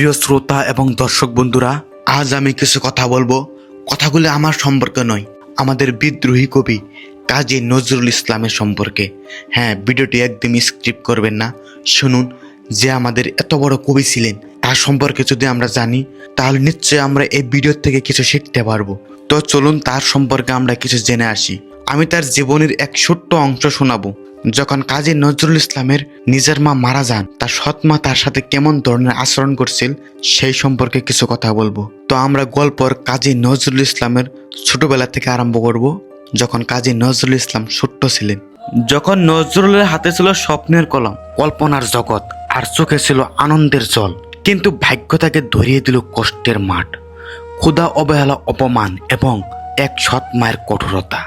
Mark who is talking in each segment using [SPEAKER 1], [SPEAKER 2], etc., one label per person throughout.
[SPEAKER 1] প্রিয় শ্রোতা এবং দর্শক বন্ধুরা, আজ আমি কিছু কথা বলব। কথাগুলো আমার সম্পর্কে নয়, আমাদের বিদ্রোহী কবি কাজী নজরুল ইসলামের সম্পর্কে। হ্যাঁ ভিডিওটি একদম স্ক্রিপ্ট করবেন না। শুনুন, যে আমাদের এত বড় কবি ছিলেন, তার সম্পর্কে যদি আমরা জানি, তাহলে নিশ্চয়ই আমরা এই ভিডিও থেকে কিছু শিখতে পারব। তো চলুন, তার সম্পর্কে আমরা কিছু জেনে আসি। আমি তার জীবনের এক ছোট্ট অংশ শোনাবো। যখন কাজী নজরুল ইসলামের নিজের মা মারা যান, তার সৎ মা তার সাথে কেমন ধরনের আচরণ করছিল, সেই সম্পর্কে কিছু কথা বলব। তো আমরা গল্পর কাজী নজরুল ইসলামের ছোটবেলা থেকে আরম্ভ করব, যখন কাজী নজরুল ইসলাম ছোট্ট ছিলেন। যখন নজরুলের হাতে ছিল স্বপ্নের কলম, কল্পনার জগৎ, আর চোখে ছিল আনন্দের জল, কিন্তু ভাগ্য তাকে ধরিয়ে দিল কষ্টের মাঠ। ক্ষুধা অবহেলা, অপমান এবং এক সৎ মায়ের কঠোরতা।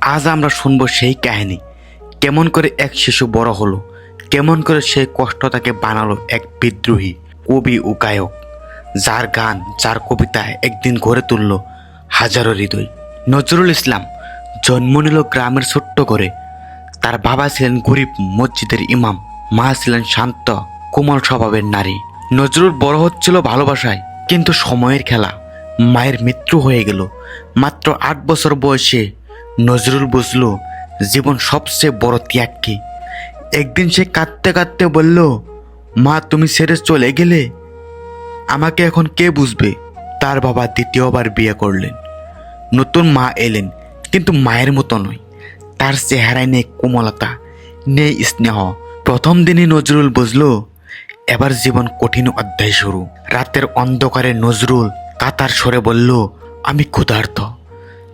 [SPEAKER 1] আজ আমরা শুনব সেই কাহিনী। কেমন করে এক শিশু বড় হলো, কেমন করে সেই কষ্ট তাকে বানালো এক বিদ্রোহী, কবি ও গায়ক, যার গান, যার কবিতা একদিন গড়ে তুলল হাজারো হৃদয়। নজরুল ইসলাম জন্ম নিল গ্রামের ছোট্ট করে তার বাবা ছিলেন গরিব মসজিদের ইমাম, মা ছিলেন শান্ত, কোমল স্বভাবের নারী। নজরুল বড় হচ্ছিল ভালোবাসায়, কিন্তু সময়ের খেলা, মায়ের মৃত্যু হয়ে গেল। মাত্র আট বছর বয়সে নজরুল বুঝল জীবন সবচেয়ে বড় ত্যাগ কি? একদিন সে কাঁদতে কাঁদতে বলল, মা, তুমি ছেড়ে চলে গেলে? আমাকে এখন কে বুঝবে? তার বাবা দ্বিতীয়বার বিয়ে করলেন। নতুন মা এলেন, কিন্তু মায়ের মতো নয়। তার চেহারায় নেই কোমলতা, নেই স্নেহ। প্রথম দিনই নজরুল বুঝলো, এবার জীবন কঠিন অধ্যায় শুরু। রাতের অন্ধকারে নজরুল কাতার সরে বলল, আমি ক্ষুধার্ত।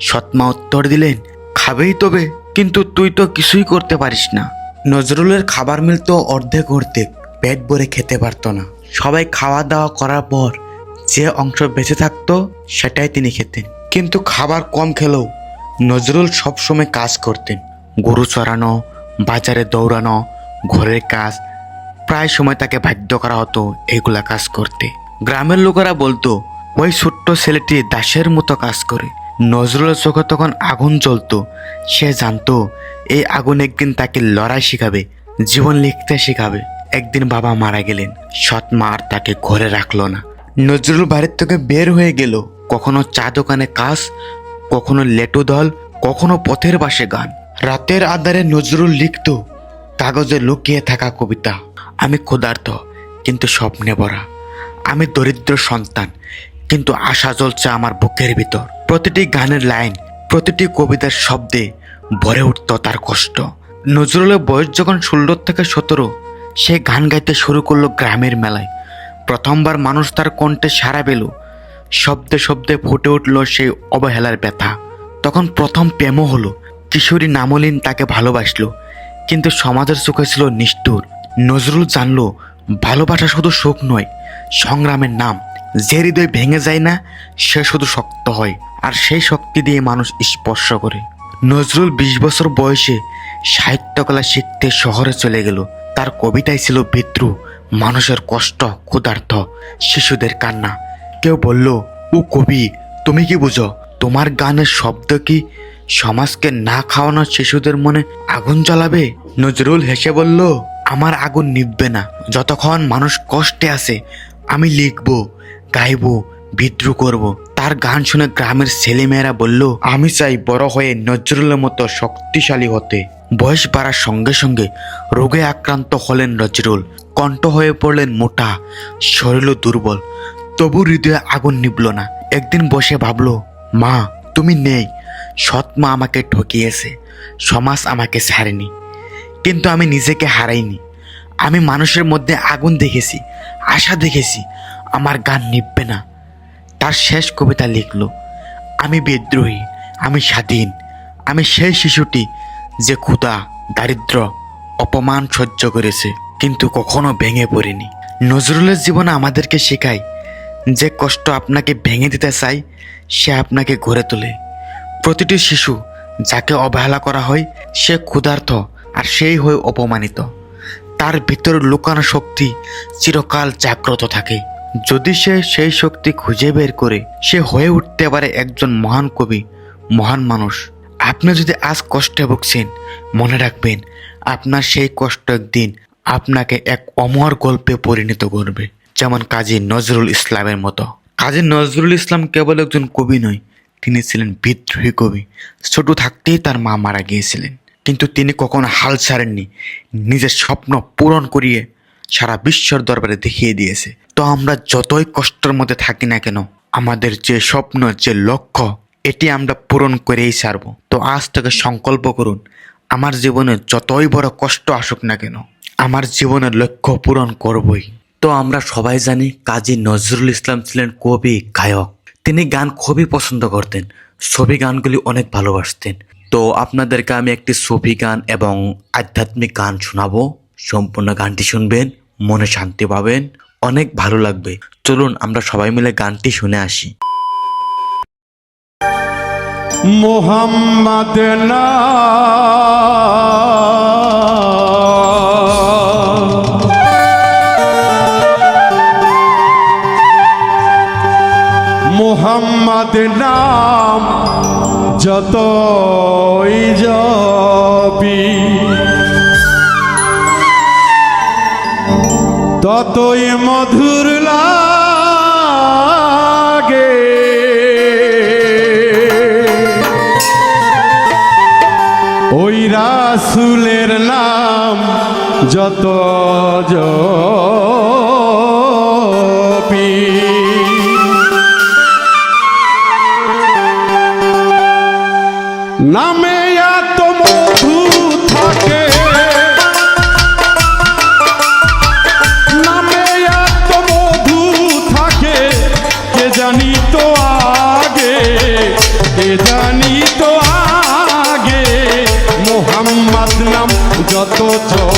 [SPEAKER 1] সৎমা উত্তর দিলেন, খাবেই তবে। কিন্তু তুই তো কিছুই করতে পারিস না। নজরুলের খাবার মিলতো অর্ধেক অর্ধেক, পেট ভরে খেতে পারতো না। সবাই খাওয়া দাওয়া করার পর যে অংশ বেঁচে থাকতো, সেটাই তিনি খেতেন। কিন্তু খাবার কম খেলেও নজরুল সবসময় কাজ করতেন। গরু চড়ানো, বাজারে দৌড়ানো, ঘরের কাজ, প্রায় সময় তাকে বাধ্য করা হতো এগুলা কাজ করতে। গ্রামের লোকেরা বলতো, ওই ছোট্ট ছেলেটি দাসের মতো কাজ করে। নজরুলের চোখে তখন আগুন জ্বলতো। সে জানতো, এই আগুন একদিন তাকে লড়াই শেখাবে, জীবন লিখতে শেখাবে। একদিন বাবা মারা গেলেন, সৎ মা আর তাকে ঘরে রাখল না। নজরুল বাড়ির থেকে বের হয়ে গেল। কখনো চা দোকানে কাজ, কখনো লেটু দল, কখনো পথের পাশে গান। রাতের আধারে নজরুল লিখত, কাগজে লুকিয়ে থাকা কবিতা, আমি ক্ষুধার্ত, কিন্তু স্বপ্নে ভরা। আমি দরিদ্র সন্তান, কিন্তু আশা জ্বলছে আমার বুকের ভিতর। প্রতিটি গানের লাইন, প্রতিটি কবিতার শব্দে ভরে উঠত তার কষ্ট। নজরুলের বয়স যখন ষোলো থেকে সতেরো, সে গান গাইতে শুরু করল গ্রামের মেলায়। প্রথমবার মানুষ তার কণ্ঠে সারা পেল। শব্দে শব্দে ফুটে উঠল সেই অবহেলার ব্যথা। তখন প্রথম প্রেমও হলো। কিশোরী নামলিন তাকে ভালোবাসলো, কিন্তু সমাজের চোখে ছিল নিষ্ঠুর। নজরুল জানল, ভালোবাসা শুধু সুখ নয়, সংগ্রামের নাম। যে হৃদয় ভেঙে যায় না, সে শুধু শক্ত হয় আর সেই শক্তি দিয়ে মানুষ স্পর্শ করে। নজরুল বিশ বছর বয়সে সাহিত্যকলা শিখতে শহরে চলে গেল। তার কবিতায় ছিল বিদ্রুহ মানুষের কষ্ট ক্ষুধার্থ শিশুদের কান্না। কেউ বলল, ও কবি, তুমি কি বুঝো, তোমার গানের শব্দ কি সমাজকে না খাওয়ানো শিশুদের মনে আগুন জ্বালাবে? নজরুল হেসে বলল, আমার আগুন নিববে না। যতক্ষণ মানুষ কষ্টে আছে, আমি লিখব। গাইব বিদ্রুহ করব। তার গান শুনে গ্রামের ছেলেমেয়েরা বলল, আমি চাই বড় হয়ে নজরুলের মতো শক্তিশালী হতে। বয়স বাড়ার সঙ্গে সঙ্গে রোগে আক্রান্ত হলেন নজরুল। কণ্ঠ হয়ে পড়লেন মোটা, শরীরও দুর্বল। তবু হৃদয়ে আগুন নিবল না। একদিন বসে ভাবল, মা, তুমি নেই। সৎ মা আমাকে ঠকিয়েছে। সমাজ আমাকে ছাড়েনি। কিন্তু আমি নিজেকে হারাইনি। আমি মানুষের মধ্যে আগুন দেখেছি, আশা দেখেছি। আমার গান নিববে না। তার শেষ কবিতা লিখল, আমি বিদ্রোহী, আমি স্বাধীন, আমি সেই শিশুটি যে ক্ষুধা দারিদ্র অপমান সহ্য করেছে, কিন্তু কখনো ভেঙে পড়েনি। নজরুলের জীবনে আমাদেরকে শেখায়, যে কষ্ট আপনাকে ভেঙে দিতে চায়, সে আপনাকে গড়ে তোলে। প্রতিটি শিশু যাকে অবহেলা করা হয়, সে ক্ষুধার্থ আর সেই হয়ে অপমানিত। তার ভিতরে লুকানো শক্তি চিরকাল জাগ্রত থাকে। যদি সে সেই শক্তি খুঁজে বের করে, সে হয়ে উঠতে পারে একজন মহান কবি, মহান মানুষ। আপনি যদি আজ কষ্টে ভুগছেন, মনে রাখবেন, আপনার সেই কষ্ট একদিন আপনাকে এক অমর গল্পে পরিণত করবে, যেমন কাজী নজরুল ইসলামের মতো। কাজী নজরুল ইসলাম কেবল একজন কবি নয়, তিনি ছিলেন বিদ্রোহী কবি। ছোট থাকতেই তার মা মারা গিয়েছিলেন। কিন্তু তিনি কখনো হাল ছাড়েননি, নিজের স্বপ্ন পূরণ করিয়ে সারা বিশ্বর দরবারে দেখিয়ে দিয়েছে। তো আমরা যতই কষ্টের মধ্যে থাকি না কেন, আমাদের যে স্বপ্ন, যে লক্ষ্য, এটি আমরা পূরণ করেই ছাড়ব। তো আজ থেকে সংকল্প করুন, আমার জীবনে যতই বড় কষ্ট আসুক না কেন, আমার জীবনের লক্ষ্য পূরণ করবই। তো আমরা সবাই জানি কাজী নজরুল ইসলাম ছিলেন কবি, গায়ক। তিনি গান খুবই পছন্দ করতেন, ছবি গানগুলি অনেক ভালোবাসতেন। তো আপনাদেরকে আমি একটি ছবি গান এবং আধ্যাত্মিক গান শোনাবো। সম্পূর্ণ গানটি শুনবেন, মনে শান্তি পাবেন, অনেক ভালো লাগবে। চলুন আমরা সবাই মিলে গানটি শুনে আসি।
[SPEAKER 2] মোহাম্মদ মোহাম্মদ নাম যতই যাবি ততই মধুর লাগে। ওই রাসুলের নাম যত জপি। নামে জানি তো আগে। মোহাম্মদ নাম যত চবি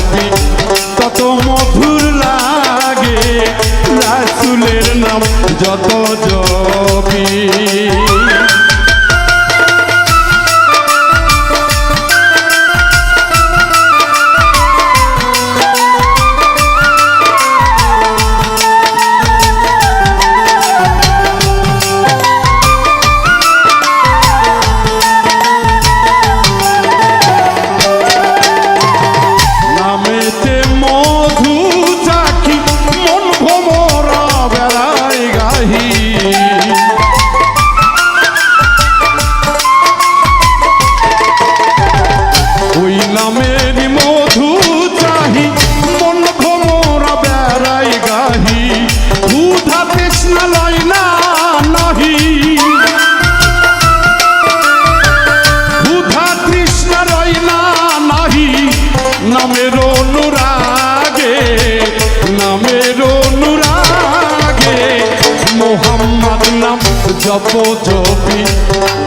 [SPEAKER 2] জপ জপি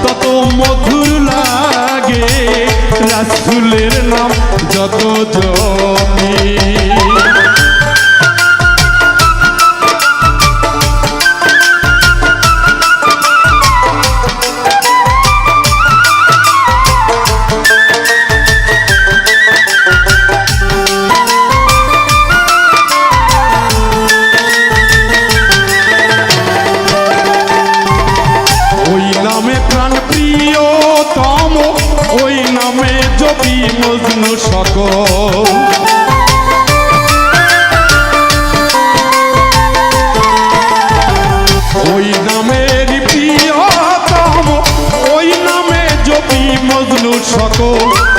[SPEAKER 2] তত মধুর লাগে। রাসুলের নাম যত জপি। তম ওই নামে যদি মজনু সকল। ওই নামের প্রিয়তম ওই নামে যদি মজনু সকল।